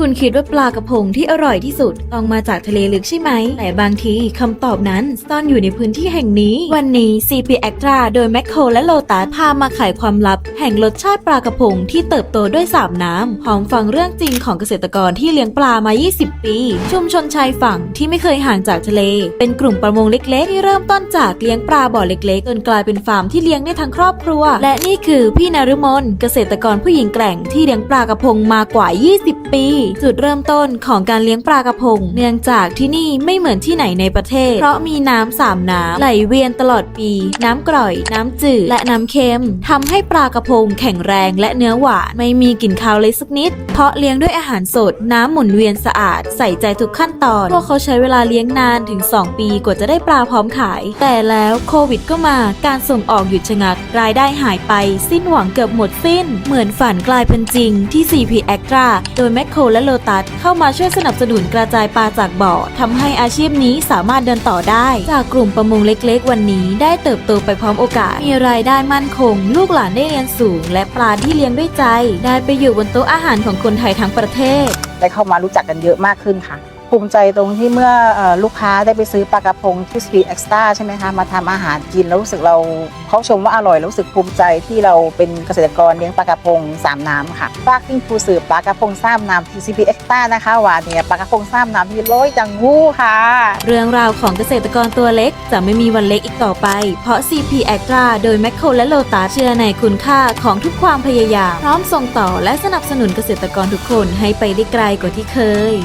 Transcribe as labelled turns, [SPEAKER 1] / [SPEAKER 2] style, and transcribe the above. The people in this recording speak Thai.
[SPEAKER 1] คุณคิดว่าปลากระพงที่อร่อยที่สุดต้องมาจากทะเลลึกใช่ไหม แต่บางทีคำตอบนั้นซ่อนอยู่ในพื้นที่แห่งนี้ วันนี้ CP Extra โดย m ม c โครและโลตัสพามาไขความลับ แห่งรสชาติปลากระพงที่เติบโตด้วย3น้ำพร้อมฟังเรื่องจริงของเกษตรกรที่เลี้ยงปลามา 20 ปี ชุมชนชายฝั่งที่ไม่เคยห่างจากทะเล เป็นกลุ่มประมงเล็กๆ ที่เริ่มต้นจากเลี้ยงปลาบ่อเล็กๆจนกลายเป็นฟาร์มที่เลี้ยงได้ทั้งครอบครัว และนี่คือพี่นฤมลเกษตรกรผู้หญิงแกร่งที่เลี้ยงปลากระพงมากว่า 20 ปีจุดเริ่มต้นของการเลี้ยงปลากระพง เนื่องจากที่นี่ไม่เหมือนที่ไหนในประเทศ เพราะมีน้ำสามน้ำไหลเวียนตลอดปี น้ำกร่อย น้ำจืด และน้ำเค็มทำให้ปลากระพงแข็งแรงและเนื้อหวานไม่มีกลิ่นคาวเลยสักนิด เพราะเลี้ยงด้วยอาหารสด น้ำหมุนเวียนสะอาด ใส่ใจทุกขั้นตอน พวกเขาใช้เวลาเลี้ยงนานถึง 2 ปีกว่าจะได้ปลาพร้อมขาย แต่แล้วโควิดก็มาการส่งออกหยุดชะงัก รายได้หายไป สิ้นหวังเกือบหมดสิ้น เหมือนฝันกลายเป็นจริงที่ CP Extra โดยแมคโครและโลตัสเข้ามาช่วยสนับสนุนกระจายปลาจากบ่อทำให้อาชีพนี้สามารถเดินต่อได้ จากกลุ่มประมงเล็กๆ วันนี้ได้เติบโตไปพร้อมโอกาส มีรายได้มั่นคง ลูกหลานได้เรียนสูง และปลาที่เลี้ยงด้วยใจ ได้ไปอยู่บนโต๊ะอาหารของคนไทยทั้งประเทศ
[SPEAKER 2] ได้เข้ามารู้จักกันเยอะมากขึ้นค่ะ ภูมิใจตรงที่เมื่อลูกค้าได้ไปซื้อปลากระพงที่สปีดเอ็กซ์ต้าใช่ไหมคะมาทำอาหารกินแล้วรู้สึกเราเขาชมว่าอร่อยแล้วรู้สึกภูมิใจที่เราเป็นเกษตรกรเลี้ยงปลากระพงสามน้ำค่ะฝากิ้งผู้สืบปลากระพงสามน้ำที่สปีดเอ็กซ์ต้านะคะหวานเนี่ยปลากระพงสามน้ำที่ร้อยจังหู้ค่ะ
[SPEAKER 1] เรื่องราวของเกษตรกรตัวเล็กจะไม่มีวันเล็กอีกต่อไป เพราะ CP Extra โดย m ม c โครและโลตัสเชื่อในคุณค่าของทุกความพยายาม พร้อมส่งต่อและสนับสนุนเกษตรกรทุกคนให้ไปได้ไกลกว่าที่เคย